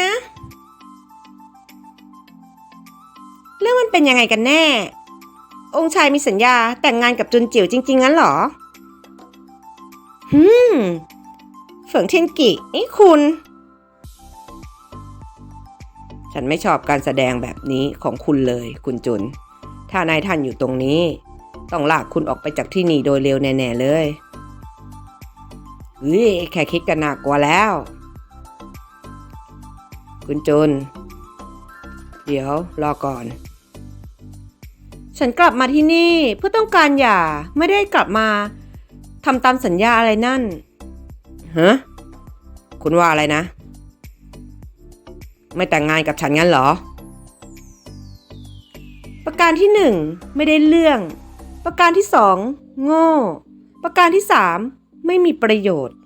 นะ เรื่องมันเป็นยังไงกันแน่ องค์ชายมีสัญญาแต่งงานกับจุนจิ๋วจริง ๆ งั้นหรอฮึมเฟิงเทียนกิ นี่คุณ ฉันไม่ชอบการแสดงแบบนี้ของคุณเลย คุณจุน ถ้านายท่านอยู่ตรงนี้ ต้องลากคุณออกไปจากที่นี่โดยเร็วแน่ ๆ เลยเฮ้ยแค่คิดกันหนักกว่าแล้ว คุณจุน เดี๋ยวรอก่อน ฉันกลับมาที่นี่เพื่อต้องการหย่าไม่ได้กลับมาทำตามสัญญาอะไรนั่นฮะคุณว่าอะไรนะ ไม่แต่งงานกับฉันงั้นเหรอ ประการที่หนึ่งไม่ได้เรื่อง ประการที่สองโง่ ประการที่สามไม่มีประโยชน์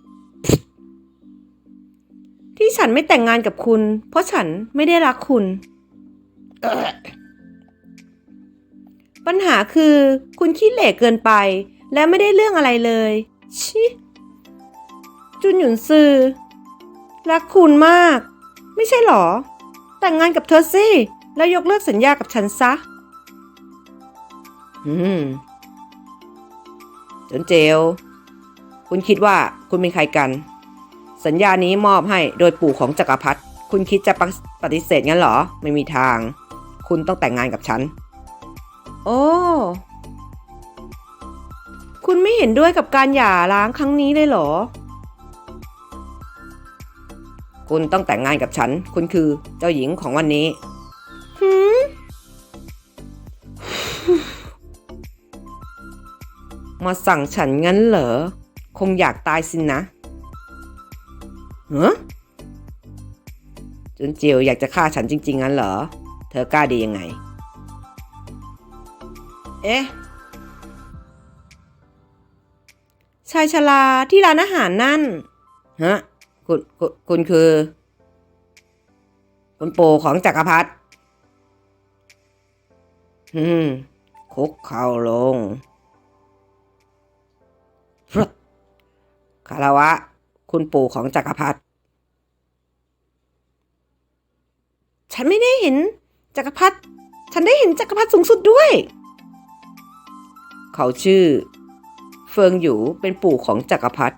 ฉันไม่แต่งงานกับคุณ เพราะฉันไม่ได้รักคุณ ปัญหาคือคุณขี้เหล่เกินไป และไม่ได้เรื่องอะไรเลย ชิจุนหยุนซือรักคุณมาก ไม่ใช่หรอ แต่งงานกับเธอสิ แล้วยกเลิกสัญญากับฉันซะ อืมจนเจล คุณคิดว่าคุณเป็นใครกัน สัญญานี้มอบให้โดยปู่ของจักรพรรดิคุณคิดจะปปฏิเสธงั้นเหรอ ไม่มีทาง คุณต้องแต่งงานกับฉัน โอ้ คุณไม่เห็นด้วยกับการหย่าร้างครั้งนี้เลยเหรอ คุณต้องแต่งงานกับฉัน คุณคือเจ้าหญิงของวันนี้หืมมาสั่งฉันงั้นเหรอ คงอยากตายสินนะ ฮ้จุนเจียวอยากจะฆ่าฉันจริง ๆ งั้นเหรอ เธอกล้าดียังไง เอ๊ะ ชายชราที่ร้านอาหารนั่น ฮะ คุณคุณคุณคือคุณปู่ของจักรพรรดิอืม คุกเข่าลงคารวะ คุณปู่ของจักรพรรดิ ฉันไม่ได้เห็นจักรพรรดิ ฉันได้เห็นจักรพรรดิสูงสุดด้วย เขาชื่อ เฟิงหยูเป็นปู่ของจักรพรรดิ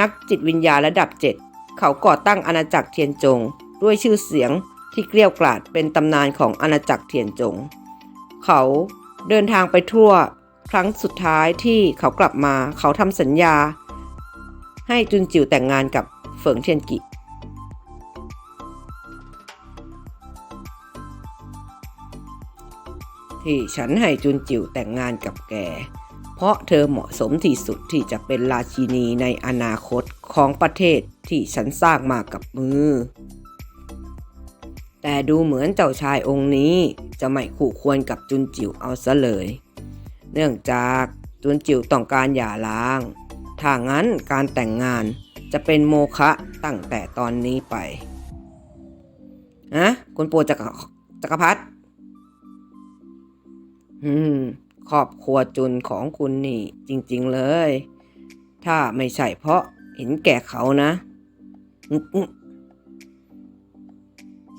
นักจิตวิญญาณระดับเจ็ด เขาก่อตั้งอาณาจักรเทียนจง ด้วยชื่อเสียงที่เกลี้ยวกล่อดเป็นตำนานของอาณาจักรเทียนจง เขาเดินทางไปทั่ว ครั้งสุดท้ายที่เขากลับมา เขาทำสัญญา ให้จุนจิวแต่งงานกับเฟิงเทียนกิ ที่ฉันให้จุนจิวแต่งงานกับแก เพราะเธอเหมาะสมที่สุดที่จะเป็นราชินีในอนาคตของประเทศที่ฉันสร้างมากับมือ แต่ดูเหมือนเจ้าชายองค์นี้จะไม่คู่ควรกับจุนจิวเอาซะเลย เนื่องจากจุนจิวต้องการหย่าร้าง ถ้างั้นการแต่งงานจะเป็นโมฆะตั้งแต่ตอนนี้ไป ฮะคุณปู่จักรจักรพรรดิ อืม ครอบครัวจุนของคุณนี่ จริง ๆเลย ถ้าไม่ใช่เพราะเห็นแก่เขานะ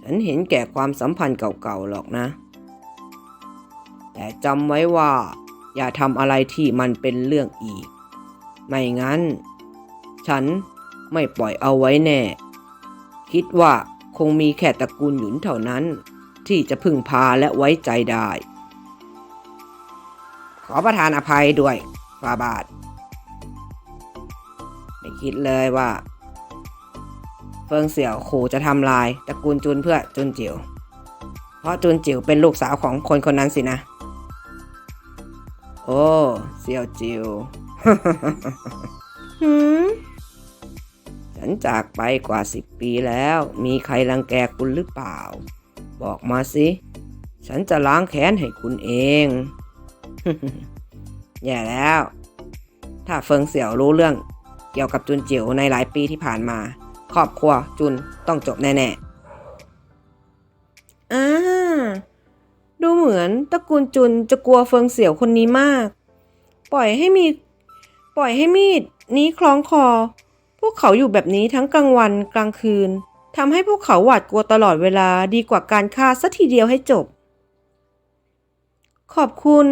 ฉันเห็นแก่ความสัมพันธ์เก่าๆหรอกนะ แต่จำไว้ว่า อย่าทำอะไรที่มันเป็นเรื่องอีก ไม่งั้น ฉันไม่ปล่อยเอาไว้แน่ คิดว่าคงมีแค่ตระกูลหยุนเท่านั้น ที่จะพึ่งพาและไว้ใจได้ ขอประทานอภัยด้วยฟาบาท ไม่คิดเลยว่า เฟิงเสี่ยวขู่จะทำลายตระกูลจุนเพื่อจุนจิ๋ว เพราะจุนจิ๋วเป็นลูกสาวของคนคนนั้นสินะ โอ้ เสี่ยวจิ๋วหืมฉันจากไปกว่าสิบปีแล้ว มีใครรังแกคุณหรือเปล่า บอกมาสิ ฉันจะล้างแค้นให้คุณเอง แย่แล้ว ถ้าเฟิงเสี่ยวรู้เรื่อง เกี่ยวกับจุนจิ๋วในหลายปีที่ผ่านมา ครอบครัวจุนต้องจบแน่ๆอ่าดูเหมือนตระกูลจุนจะกลัวเฟิงเสี่ยวคนนี้มาก ปล่อยให้มีปล่อยให้มีดนี้คล้องคอ พวกเขาอยู่แบบนี้ทั้งกลางวันกลางคืนทำให้พวกเขาหวาดกลัวตลอดเวลาดีกว่าการฆ่าสัทีเดียวให้จบ ขอบคุณ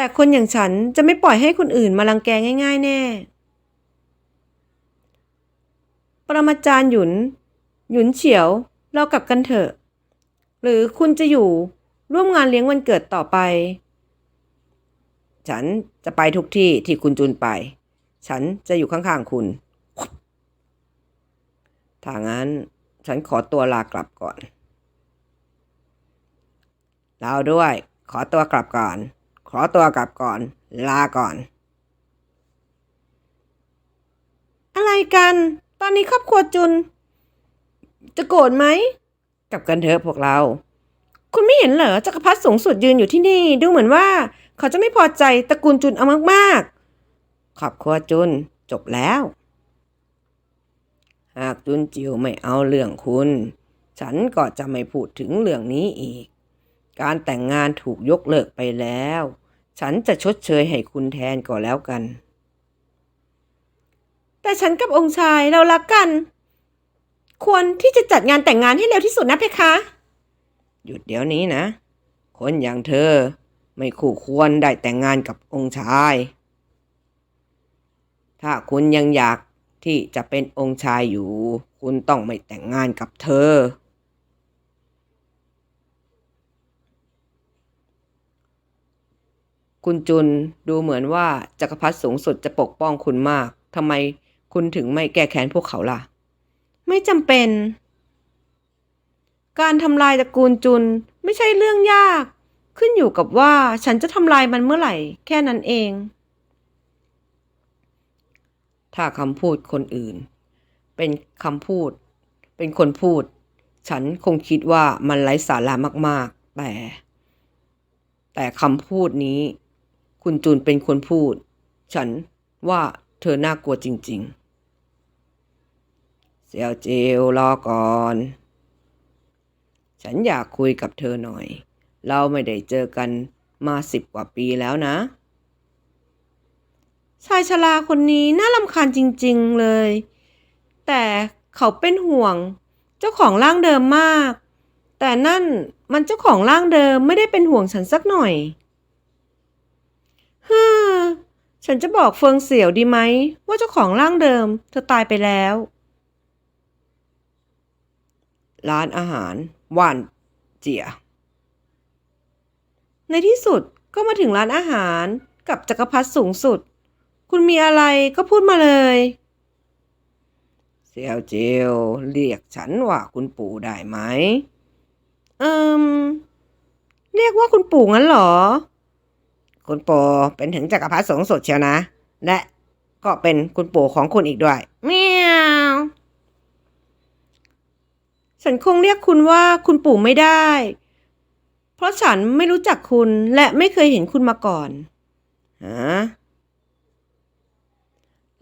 แต่คนอย่างฉันจะไม่ปล่อยให้คนอื่นมาลังแกง่าย ๆ แน่ ปรมาจารย์หยุน หยุนเฉียว เรากลับกันเถอะ หรือคุณจะอยู่ร่วมงานเลี้ยงวันเกิดต่อไป ฉันจะไปทุกที่ที่คุณจุนไป ฉันจะอยู่ข้างๆคุณ ถ้างั้นฉันขอตัวลากลับก่อน เราด้วย ขอตัวกลับก่อน ขอตัวกลับก่อน ลาก่อน อะไรกัน ตอนนี้ครอบครัวจุน จะโกรธไหม กลับกันเถอะพวกเรา คุณไม่เห็นเหรอจักรพรรดิสูงสุดยืนอยู่ที่นี่ ดูเหมือนว่า เขาจะไม่พอใจตระกูลจุนเอามากๆครอบครัวจุน จบแล้ว หากจุนจิวไม่เอาเรื่องคุณ ฉันก็จะไม่พูดถึงเรื่องนี้อีก การแต่งงานถูกยกเลิกไปแล้ว ฉันจะชดเชยให้คุณแทนก็แล้วกัน แต่ฉันกับองค์ชายเรารักกัน ควรที่จะจัดงานแต่งงานให้เร็วที่สุดนะเพคะ หยุดเดี๋ยวนี้นะ คนอย่างเธอไม่คู่ควรได้แต่งงานกับองค์ชาย ถ้าคุณยังอยากที่จะเป็นองค์ชายอยู่ คุณต้องไม่แต่งงานกับเธอ คุณจุนดูเหมือนว่าจักรพรรดิสูงสุดจะปกป้องคุณมากทำไมคุณถึงไม่แก้แค้นพวกเขาล่ะ ไม่จำเป็น การทำลายตระกูลจุนไม่ใช่เรื่องยาก ขึ้นอยู่กับว่าฉันจะทำลายมันเมื่อไหร่ แค่นั้นเอง ถ้าคำพูดคนอื่น เป็นคำพูด เป็นคนพูด ฉันคงคิดว่ามันไร้สาระมาก ๆ แต่ แต่คำพูดนี้ คุณจูนเป็นคนพูด ฉันว่าเธอน่ากลัวจริง ๆเสี่ยวเจลรอก่อน ฉันอยากคุยกับเธอหน่อย เราไม่ได้เจอกันมาสิบกว่าปีแล้วนะ ชายชราคนนี้น่ารำคาญจริง ๆเลย แต่เขาเป็นห่วง เจ้าของร่างเดิมมาก แต่นั่นมันเจ้าของร่างเดิมไม่ได้เป็นห่วงฉันสักหน่อย ฮึฉันจะบอกเฟิงเสี่ยวดีไหม ว่าเจ้าของร่างเดิม เธอตายไปแล้ว ร้านอาหารว่านเจีย ในที่สุดก็มาถึงร้านอาหารกับจักรพรรดิสูงสุด คุณมีอะไรก็พูดมาเลย เสี่ยวเจียวเรียกฉันว่าคุณปู่ได้ไหม เอิมเรียกว่าคุณปู่งั้นเหรอ คุณปู่เป็นถึงจักรพรรดิสูงสุดเชียวนะ และก็เป็นคุณปู่ของคุณอีกด้วยเมียวฉันคงเรียกคุณว่าคุณปู่ไม่ได้ เพราะฉันไม่รู้จักคุณและไม่เคยเห็นคุณมาก่อนฮะ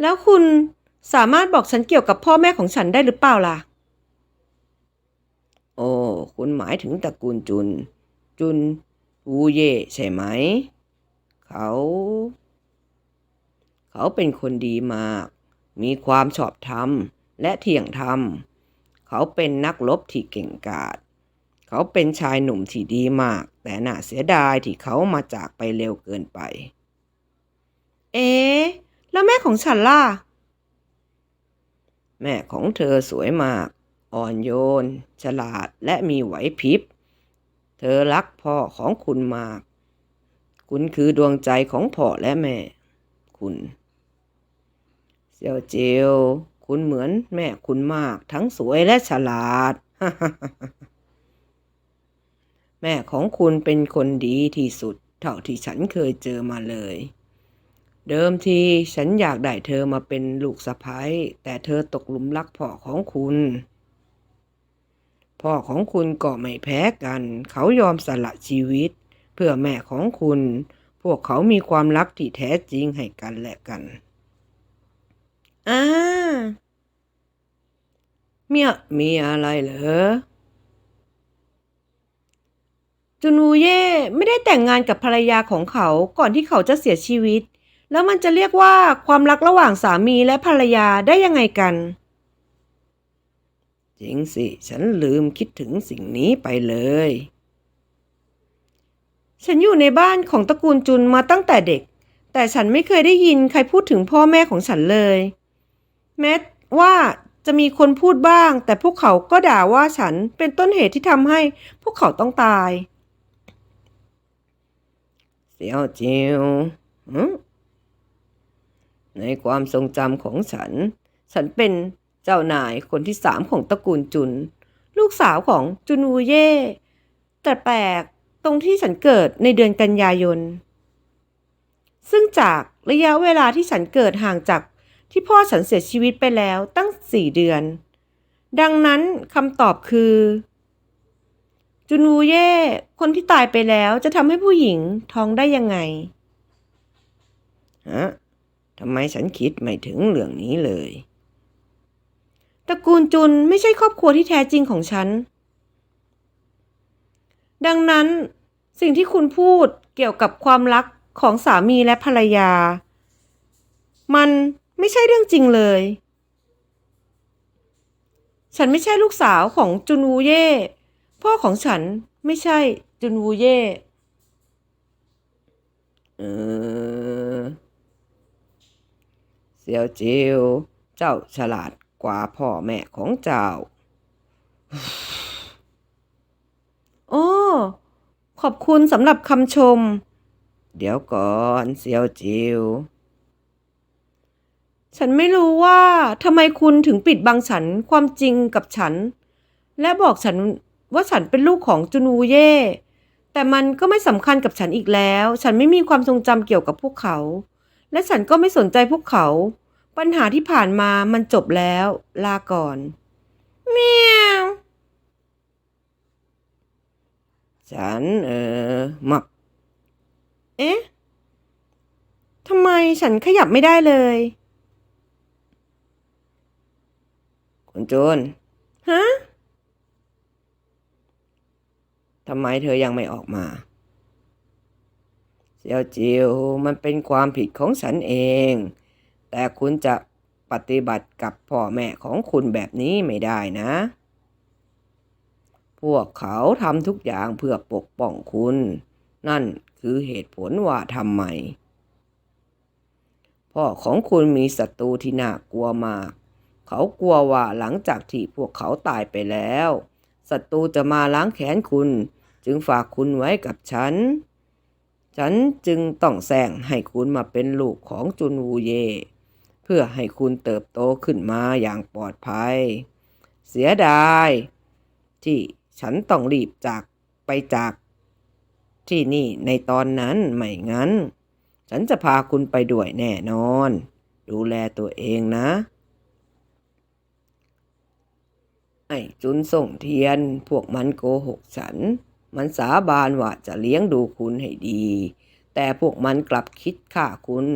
แล้วคุณสามารถบอกฉันเกี่ยวกับพ่อแม่ของฉันได้หรือเปล่าล่ะ โอ้ คุณหมายถึงตระกูลจุน จุนอูเย่ใช่ไหม เขา เขาเป็นคนดีมาก มีความชอบธรรมและเที่ยงธรรม เขาเป็นนักรบที่เก่งกาจเขาเป็นชายหนุ่มที่ดีมาก แต่น่าเสียดายที่เขามาจากไปเร็วเกินไป เอ๊ะแล้วแม่ของฉันล่ะ แม่ของเธอสวยมาก อ่อนโยน ฉลาดและมีไหวพริบ เธอรักพ่อของคุณมาก คุณคือดวงใจของพ่อและแม่ คุณเซียวเจียวคุณเหมือนแม่คุณมาก ทั้งสวยและฉลาด แม่ของคุณเป็นคนดีที่สุด เท่าที่ฉันเคยเจอมาเลย เดิมทีฉันอยากได้เธอมาเป็นลูกสะใภ้แต่เธอตกหลุมรักพ่อของคุณพ่อของคุณก็ไม่แพ้กัน เขายอมสละชีวิต เพื่อแม่ของคุณ พวกเขามีความรักที่แท้จริงให้กันและกันอ่ามีอะมีอะไรเหรอจุนูเย่ไม่ได้แต่งงานกับภรรยาของเขาก่อนที่เขาจะเสียชีวิต แล้วมันจะเรียกว่าความรักระหว่างสามีและภรรยาได้ยังไงกัน จริงสิ ฉันลืมคิดถึงสิ่งนี้ไปเลย ฉันอยู่ในบ้านของตระกูลจุนมาตั้งแต่เด็ก แต่ฉันไม่เคยได้ยินใครพูดถึงพ่อแม่ของฉันเลย แม้ว่าจะมีคนพูดบ้าง แต่พวกเขาก็ด่าว่าฉันเป็นต้นเหตุที่ทำให้พวกเขาต้องตายเสี่ยวจิวในความทรงจำของฉัน ฉันเป็นเจ้านายคนที่สามของตระกูลจุน ลูกสาวของจุนวูเย่แต่แปลก ตรงที่ฉันเกิดในเดือนกันยายน ซึ่งจากระยะเวลาที่ฉันเกิดห่างจากที่พ่อฉันเสียชีวิตไปแล้วตั้งสี่เดือน ดังนั้นคำตอบคือ จุนวูเย่คนที่ตายไปแล้วจะทำให้ผู้หญิงท้องได้ยังไงฮะทำไมฉันคิดไม่ถึงเรื่องนี้เลยตระกูลจุนไม่ใช่ครอบครัวที่แท้จริงของฉัน ดังนั้น สิ่งที่คุณพูดเกี่ยวกับความรักของสามีและภรรยา มันไม่ใช่เรื่องจริงเลย ฉันไม่ใช่ลูกสาวของจุนวูเย่ พ่อของฉันไม่ใช่จุนวูเย่เออเสี่ยวจิว เจ้าฉลาดกว่าพ่อแม่ของเจ้า โอ้ ขอบคุณสำหรับคำชม เดี๋ยวก่อนเสี่ยวจิว ฉันไม่รู้ว่าทำไมคุณถึงปิดบังฉันความจริงกับฉัน และบอกฉันว่าฉันเป็นลูกของจุนูเย่ แต่มันก็ไม่สำคัญกับฉันอีกแล้ว ฉันไม่มีความทรงจำเกี่ยวกับพวกเขา และฉันก็ไม่สนใจพวกเขา ปัญหาที่ผ่านมามันจบแล้ว ลาก่อนเมียว ฉันเออมับเอ๊ะทำไมฉันขยับไม่ได้เลย คุณจูนฮะทำไมเธอยังไม่ออกมาเซียวจิวมันเป็นความผิดของฉันเอง แต่คุณจะปฏิบัติกับพ่อแม่ของคุณแบบนี้ไม่ได้นะ พวกเขาทำทุกอย่างเพื่อปกป้องคุณ นั่นคือเหตุผลว่าทำไม พ่อของคุณมีศัตรูที่น่ากลัวมาก เขากลัวว่าหลังจากที่พวกเขาตายไปแล้วศัตรูจะมาล้างแค้นคุณ จึงฝากคุณไว้กับฉัน ฉันจึงต้องแซงให้คุณมาเป็นลูกของจุนวูเย่เพื่อให้คุณเติบโตขึ้นมาอย่างปลอดภัย เสียดาย ที่ ฉันต้องรีบจากไปจาก ที่นี่ในตอนนั้นไม่งั้น ฉันจะพาคุณไปด้วยแน่นอน ดูแลตัวเองนะ ไอ้จุนส่งเทียนพวกมันโกหกฉัน มันสาบานว่าจะเลี้ยงดูคุณให้ดี แต่พวกมันกลับคิดฆ่าคุณ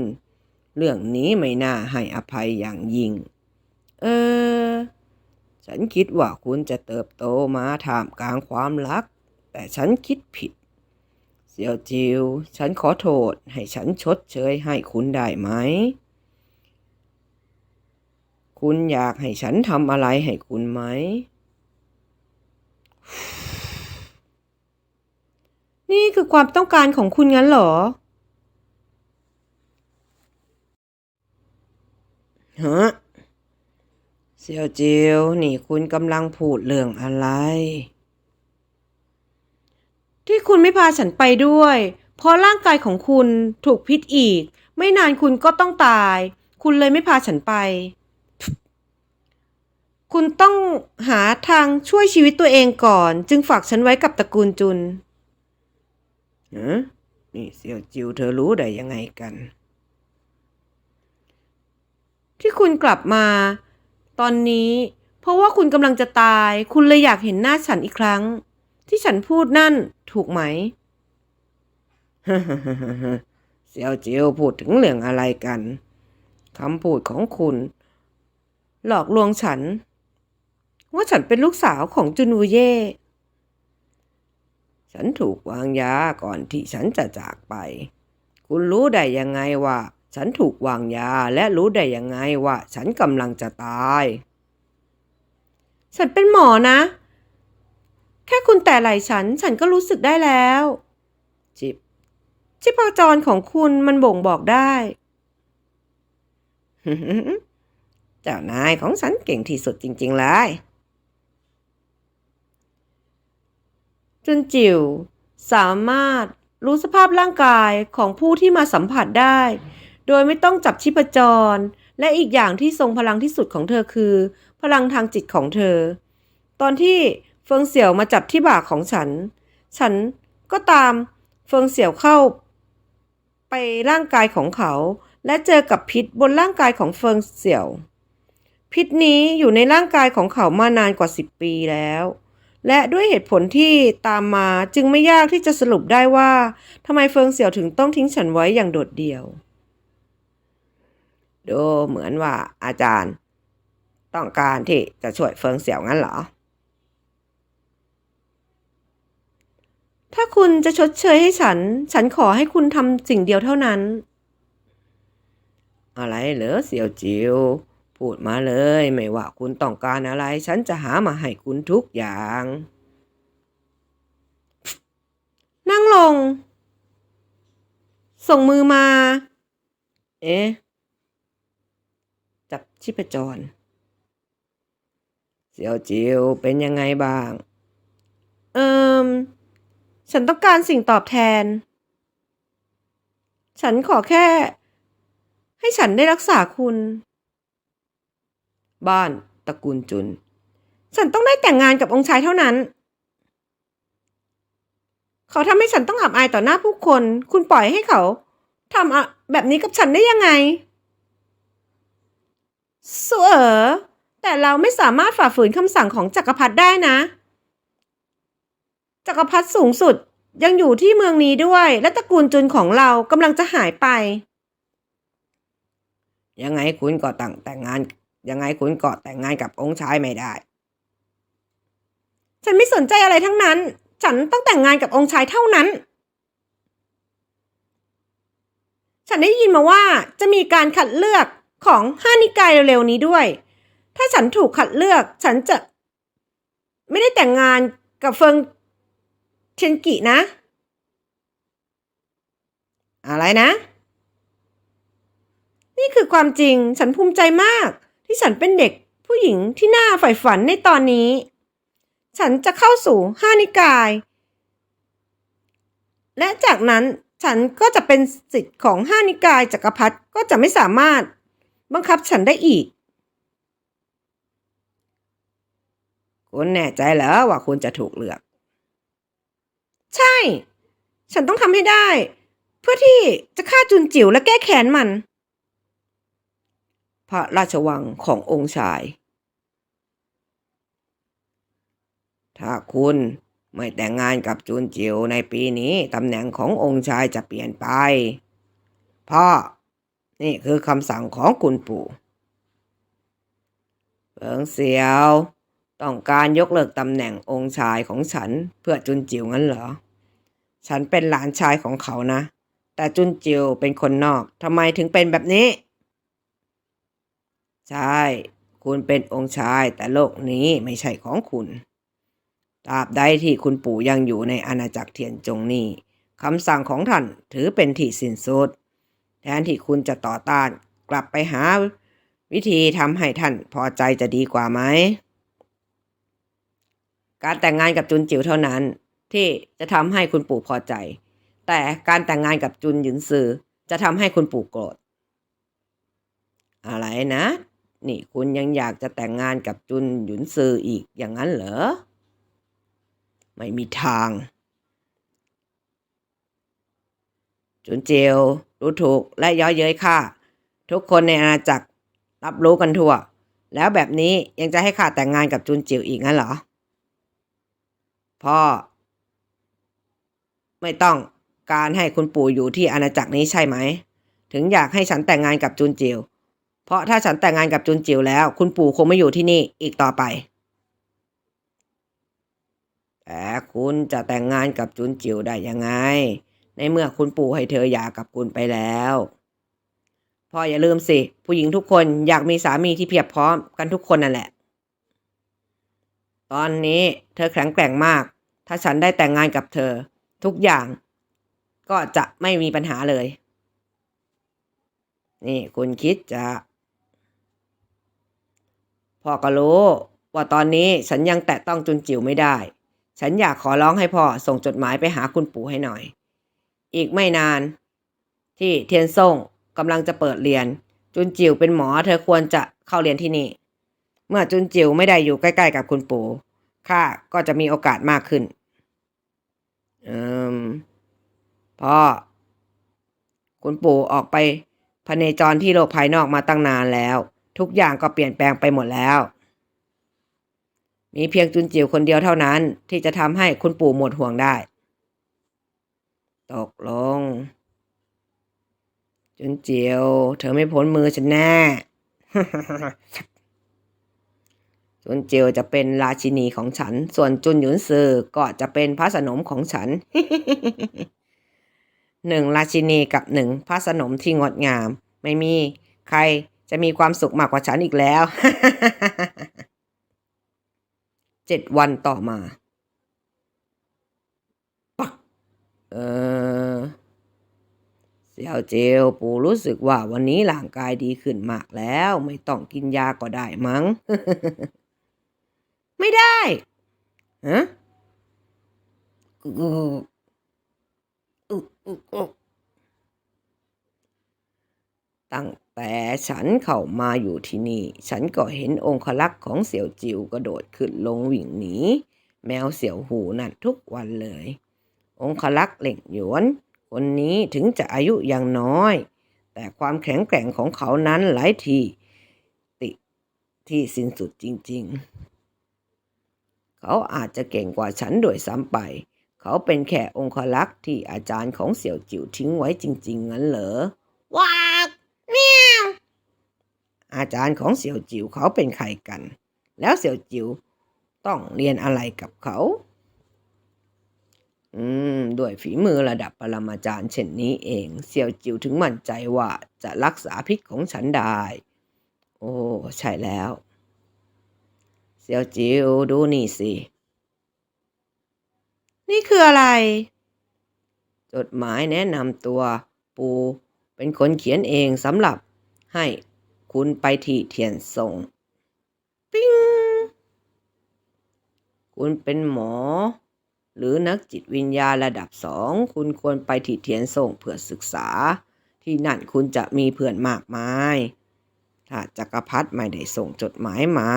เรื่องนี้ไม่น่าให้อภัยอย่างยิ่ง เออ ฉันคิดว่าคุณจะเติบโตมาท่ามกลางความรัก แต่ฉันคิดผิด เสี่ยวจิว ฉันขอโทษให้ฉันชดเชยให้คุณได้ไหม คุณอยากให้ฉันทำอะไรให้คุณไหม นี่คือความต้องการของคุณงั้นเหรอฮะ เสี่ยวจิวนี่คุณกำลังพูดเรื่องอะไร ที่คุณไม่พาฉันไปด้วย เพราะร่างกายของคุณถูกพิษอีก ไม่นานคุณก็ต้องตาย คุณเลยไม่พาฉันไป คุณต้องหาทางช่วยชีวิตตัวเองก่อน จึงฝากฉันไว้กับตระกูลจุนฮะนี่เสี่ยวจิวเธอรู้ได้ยังไงกัน ที่คุณกลับมา ตอนนี้ เพราะว่าคุณกำลังจะตาย คุณเลยอยากเห็นหน้าฉันอีกครั้ง ที่ฉันพูดนั่นถูกไหมเสี่ยวเจิวพูดถึงเรื่องอะไรกันคำพูดของคุณ หลอกลวงฉัน ว่าฉันเป็นลูกสาวของจุนวูเย่ฉันถูกวางยาก่อนที่ฉันจะจากไป คุณรู้ได้ยังไงว่า ฉันถูกวางยาและรู้ได้ยังไงว่า ฉันกำลังจะตาย ฉันเป็นหมอนะ แค่คุณแต่ไหล่ฉัน ฉันก็รู้สึกได้แล้ว จิบชีพจรของคุณมันบ่งบอกได้ เจ้านายของฉันเก่งที่สุดจริง ๆ เลยจุนจิ๋วสามารถรู้สภาพร่างกายของผู้ที่มาสัมผัสได้ โดยไม่ต้องจับชีพจร และอีกอย่างที่ทรงพลังที่สุดของเธอคือ พลังทางจิตของเธอ ตอนที่เฟิงเสี่ยวมาจับที่บ่าของฉัน ฉันก็ตามเฟิงเสี่ยวเข้า ไปร่างกายของเขา และเจอกับพิษบนร่างกายของเฟิงเสี่ยว พิษนี้อยู่ในร่างกายของเขามานานกว่า10ปีแล้วและด้วยเหตุผลที่ตามมาจึงไม่ยากที่จะสรุปได้ว่าทำไมเฟิงเสี่ยวถึงต้องทิ้งฉันไว้อย่างโดดเดี่ยว ดูเหมือนว่าอาจารย์ ต้องการที่จะช่วยเฟิงเสี่ยวงั้นเหรอ ถ้าคุณจะชดเชยให้ฉัน ฉันขอให้คุณทำสิ่งเดียวเท่านั้น อะไรเหรอเสี่ยวจิว พูดมาเลย ไม่ว่าคุณต้องการอะไร ฉันจะหามาให้คุณทุกอย่าง นั่งลง ส่งมือมา เอ๊ะ จับชีพจร เสี่ยวจิวเป็นยังไงบ้าง เอิมฉันต้องการสิ่งตอบแทน ฉันขอแค่ ให้ฉันได้รักษาคุณ บ้านตระกูลจุน ฉันต้องได้แต่งงานกับองค์ชายเท่านั้น เขาทำให้ฉันต้องอับอายต่อหน้าผู้คน คุณปล่อยให้เขาทำแบบนี้กับฉันได้ยังไง สวเอ๋อแต่เราไม่สามารถฝ่าฝืนคำสั่งของจักรพรรดิได้นะ จักรพรรดิสูงสุดยังอยู่ที่เมืองนี้ด้วย และตระกูลจุนของเรากำลังจะหายไป ยังไงคุณก็ตั้งแต่งงาน ยังไงคุณก็แต่งงานกับองค์ชายไม่ได้ ฉันไม่สนใจอะไรทั้งนั้น ฉันต้องแต่งงานกับองค์ชายเท่านั้น ฉันได้ยินมาว่าจะมีการคัดเลือก ของห้านิกายเร็วๆนี้ด้วย ถ้าฉันถูกคัดเลือก ฉันจะ ไม่ได้แต่งงานกับเฟิงเทียนกินะ อะไรนะ นี่คือความจริงฉันภูมิใจมาก ที่ฉันเป็นเด็กผู้หญิงที่น่าใฝ่ฝันในตอนนี้ ฉันจะเข้าสู่ห้านิกาย และจากนั้นฉันก็จะเป็นสิทธิ์ของห้านิกายจักรพรรดิก็จะไม่สามารถ บังคับฉันได้อีก คุณแน่ใจเหรอว่าคุณจะถูกเลือก ใช่ ฉันต้องทำให้ได้ เพื่อที่จะฆ่าจุนจิ๋วและแก้แค้นมัน พระราชวังขององค์ชาย ถ้าคุณไม่แต่งงานกับจุนจิ๋วในปีนี้ตำแหน่งขององค์ชายจะเปลี่ยนไป พ่อ นี่คือคำสั่งของคุณปู่เฟิงเสียว ต้องการยกเลิกตำแหน่งองค์ชายของฉันเพื่อจุนจิ๋วงั้นเหรอ ฉันเป็นหลานชายของเขานะ แต่จุนจิ๋วเป็นคนนอกทำไมถึงเป็นแบบนี้ ใช่ คุณเป็นองค์ชายแต่โลกนี้ไม่ใช่ของคุณตราบใดที่คุณปู่ยังอยู่ในอาณาจักรเทียนจงนี้คำสั่งของท่านถือเป็นที่สิ้นสุด แทนที่คุณจะต่อต้าน กลับไปหาวิธีทำให้ท่านพอใจจะดีกว่าไหม การแต่งงานกับจุนจิ๋วเท่านั้น ที่จะทำให้คุณปู่พอใจ แต่การแต่งงานกับจุนหยินซือจะทำให้คุณปู่โกรธ อะไรนะ นี่คุณยังอยากจะแต่งงานกับจุนหยุนซืออีกอย่างนั้นเหรอ ไม่มีทาง จุนเจียว ดูถูกและย้อเย้ยข้าทุกคนในอาณาจักรรับรู้กันทั่ว แล้วแบบนี้ยังจะให้ข้าแต่งงานกับจุนจิ๋วอีกงั้นเหรอ พ่อ ไม่ต้องการให้คุณปู่อยู่ที่อาณาจักรนี้ใช่ไหม ถึงอยากให้ฉันแต่งงานกับจุนจิ๋วเพราะถ้าฉันแต่งงานกับจุนจิ๋วแล้ว คุณปู่คงไม่อยู่ที่นี่อีกต่อไปแต่คุณจะแต่งงานกับจุนจิ๋วได้ยังไง ในเมื่อคุณปู่ให้เธอหย่ากับคุณไปแล้วพ่ออย่าลืมสิ ผู้หญิงทุกคนอยากมีสามีที่เพียบพร้อมกันทุกคนนั่นแหละ ตอนนี้เธอแข็งแกร่งมาก ถ้าฉันได้แต่งงานกับเธอ ทุกอย่าง ก็จะไม่มีปัญหาเลย นี่คุณคิดจะพ่อก็รู้ว่าตอนนี้ฉันยังแตะต้องจุนจิ๋วไม่ได้ ฉันอยากขอร้องให้พ่อส่งจดหมายไปหาคุณปู่ให้หน่อย อีกไม่นาน ที่เทียนซ่งกำลังจะเปิดเรียน จุนจิ๋วเป็นหมอเธอควรจะเข้าเรียนที่นี่ เมื่อจุนจิ๋วไม่ได้อยู่ใกล้ๆกับคุณปู่ข้าก็จะมีโอกาสมากขึ้น อืมพ่อ คุณปู่ออกไปพเนจรที่โลกภายนอกมาตั้งนานแล้ว ทุกอย่างก็เปลี่ยนแปลงไปหมดแล้ว มีเพียงจุนจิ๋วคนเดียวเท่านั้น ที่จะทำให้คุณปู่หมดห่วงได้ ตกลง จุนจิ๋วเธอไม่พ้นมือฉันแน่จุนเจียวจะเป็นราชินีของฉัน ส่วนจุนหยุนซือก็จะเป็นพระสนมของฉันหนึ่งราชินีกับหนึ่งพระสนมที่งดงาม ไม่มีใครจะมีความสุขมากกว่าฉันอีกแล้ว เจ็ดวันต่อมาปัก เออเสี่ยวเจียวปู่รู้สึกว่าวันนี้ร่างกายดีขึ้นมากแล้ว ไม่ต้องกินยาก็ได้มั้ง ไม่ได้ฮะตั้งแต่ฉันเข้ามาอยู่ที่นี่ ฉันก็เห็นองคลักษ์ของเสี่ยวจิวกระโดดขึ้นลงวิ่งหนีแมวเสี่ยวหูนั่นทุกวันเลย องคลักษ์เหล่งหยวน คนนี้ถึงจะอายุยังน้อย แต่ความแข็งแกร่งของเขานั้นหลายทีติที่สิ้นสุดจริง ๆ เขาอาจจะเก่งกว่าฉันโดยซ้ำไป เขาเป็นแค่องคลักษ์ที่อาจารย์ของเสี่ยวจิ๋วทิ้งไว้จริง ๆ งั้นเหรอว้าวเมียวอาจารย์ของเสี่ยวจิ๋วเขาเป็นใครกัน แล้วเสี่ยวจิ๋วต้องเรียนอะไรกับเขา อืม ด้วยฝีมือระดับปรมาจารย์เช่นนี้เองเสี่ยวจิ๋วถึงมั่นใจว่าจะรักษาพิษของฉันได้ โอ้ ใช่แล้วเสี่ยวจิ๋วดูนี่สิ นี่คืออะไร จดหมายแนะนำตัว ปู เป็นคนเขียนเองสำหรับให้คุณไปที่เทียนส่ง ปิ้ง คุณเป็นหมอ หรือนักจิตวิญญาณระดับสองคุณควรไปที่เทียนส่งเพื่อศึกษา ที่นั่นคุณจะมีเพื่อนมากมาย ถ้าจักรพรรดิไม่ได้ส่งจดหมายมา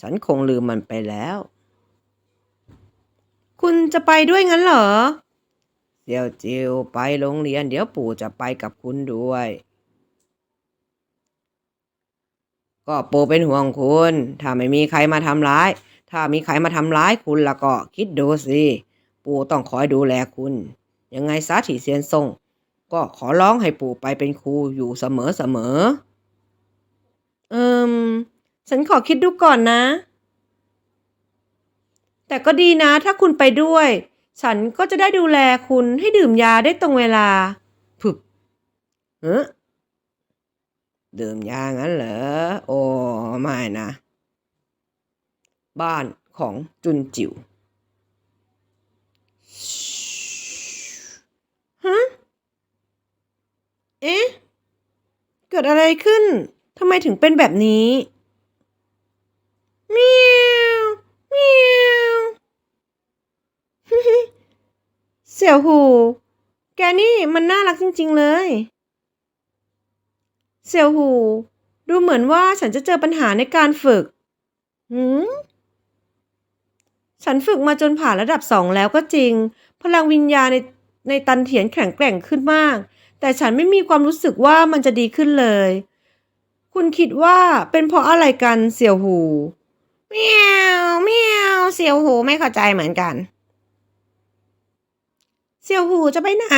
ฉันคงลืมมันไปแล้ว คุณจะไปด้วยงั้นเหรอเดี๋ยวจิวไปโรงเรียนเดี๋ยวปู่จะไปกับคุณด้วย ก็ปู่เป็นห่วงคุณ ถ้าไม่มีใครมาทำร้าย ถ้ามีใครมาทำร้ายคุณแล้วก็คิดดูสิ ปู่ต้องคอยดูแลคุณ ยังไงซาถีเซียนส่ง ก็ขอร้องให้ปู่ไปเป็นครูอยู่เสมอเสมอ เอิมฉันขอคิดดูก่อนนะ แต่ก็ดีนะถ้าคุณไปด้วย ฉันก็จะได้ดูแลคุณให้ดื่มยาได้ตรงเวลาผึบเฮ้ดื่มยางั้นเหรอ โอ้ ไม่นะ บ้านของจุนจิวฮะ เอ๊ะ เกิดอะไรขึ้น ทำไมถึงเป็นแบบนี้เมียวเมียวเสี่ยวหู แกนี่มันน่ารักจริง ๆ เลย เสี่ยวหู ดูเหมือนว่าฉันจะเจอปัญหาในการฝึก หืม ฉันฝึกมาจนผ่านระดับสองแล้วก็จริง พลังวิญญาณในในตันเถียนแข็งแกร่งขึ้นมาก แต่ฉันไม่มีความรู้สึกว่ามันจะดีขึ้นเลย คุณคิดว่าเป็นเพราะอะไรกันเสี่ยวหูเมียวเมียวเสี่ยวหูไม่เข้าใจเหมือนกัน เสี่ยวหูจะไปไหน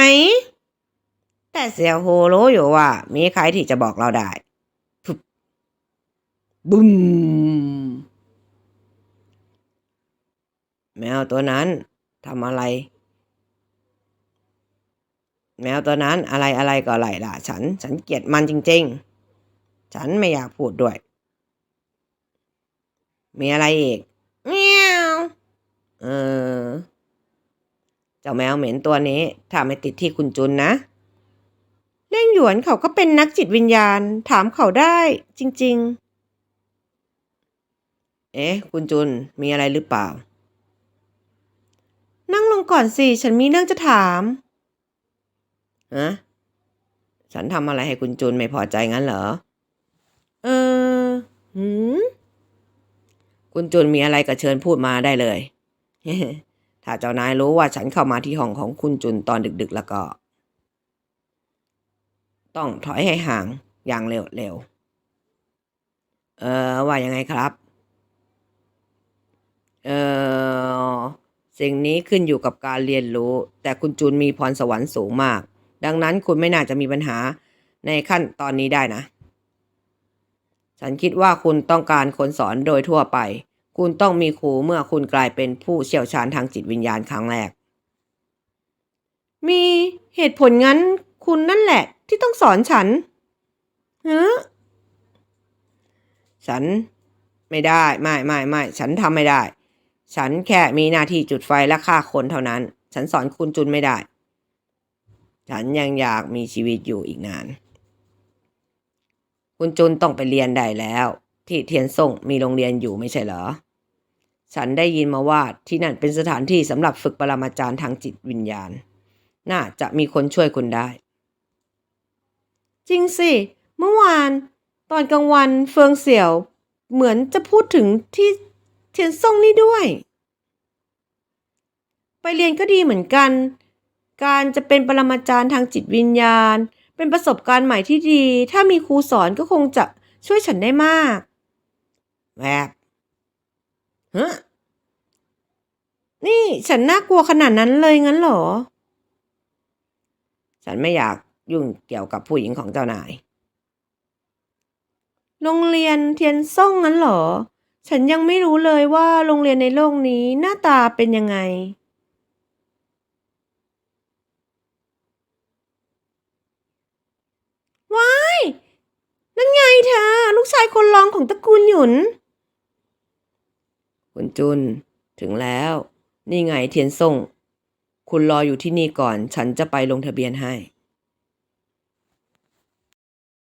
แต่เสี่ยวหูรู้อยู่ว่า มีใครที่จะบอกเราได้พึบบุ้ม แมวตัวนั้นทำอะไร แมวตัวนั้นอะไรอะไรก็ไหลล่ะ ฉัน ฉันเกลียดมันจริง ๆ ฉันไม่อยากพูดด้วย มีอะไรอีกเมียวเออเจ้าแมวเหม็นตัวนี้ถ้าไม่ติดที่คุณจุนนะเล่งหยวนเขาก็เป็นนักจิตวิญญาณ ถามเขาได้จริง ๆ เอ๊ะ คุณจุนมีอะไรหรือเปล่า งลงก่อนสิ ฉันมีเรื่องจะถามฮะฉันทำอะไรให้คุณจุนไม่พอใจงั้นเหรอ เออหืมคุณจุนมีอะไรก็เชิญพูดมาได้เลย ถ้าเจ้านายรู้ว่าฉันเข้ามาที่ห้องของคุณจุนตอนดึก ๆ แล้วก็ ต้องถอยให้ห่างอย่างเร็วๆ เออว่ายังไงครับ เออ สิ่งนี้ขึ้นอยู่กับการเรียนรู้ แต่คุณจุนมีพรสวรรค์สูงมาก ดังนั้นคุณไม่น่าจะมีปัญหาในขั้นตอนนี้ได้นะ ฉันคิดว่าคุณต้องการคนสอนโดยทั่วไป คุณต้องมีครูเมื่อคุณกลายเป็นผู้เชี่ยวชาญทางจิตวิญญาณครั้งแรก มีเหตุผลงั้น คุณนั่นแหละ ที่ต้องสอนฉันฮะฉันไม่ได้ ไม่ไม่ไม่ฉันทำไม่ได้ ฉันแค่มีหน้าที่จุดไฟและฆ่าคนเท่านั้น ฉันสอนคุณจุนไม่ได้ ฉันยังอยากมีชีวิตอยู่อีกนาน คุณจุนต้องไปเรียนได้แล้ว ที่เทียนส่งมีโรงเรียนอยู่ไม่ใช่เหรอ ฉันได้ยินมาว่าที่นั่นเป็นสถานที่สำหรับฝึกปรมาจารย์ทางจิตวิญญาณ น่าจะมีคนช่วยคุณได้ จริงสิ เมื่อวาน ตอนกลางวันเฟืองเสี่ยว เหมือนจะพูดถึงที่ เทียนซ่งนี่ด้วย ไปเรียนก็ดีเหมือนกัน การจะเป็นปรมาจารย์ทางจิตวิญญาณ เป็นประสบการณ์ใหม่ที่ดี ถ้ามีครูสอนก็คงจะช่วยฉันได้มากแวบฮะนี่ฉันน่ากลัวขนาดนั้นเลยงั้นเหรอ ฉันไม่อยากยุ่งเกี่ยวกับผู้หญิงของเจ้านาย โรงเรียนเทียนซ่งงั้นเหรอ ฉันยังไม่รู้เลยว่าโรงเรียนในโลกนี้หน้าตาเป็นยังไง ว้าย นั่นไงเธอ ลูกชายคนรองของตระกูลหยุน คุณจุน ถึงแล้ว นี่ไงเทียนส่ง คุณรออยู่ที่นี่ก่อน ฉันจะไปลงทะเบียนให้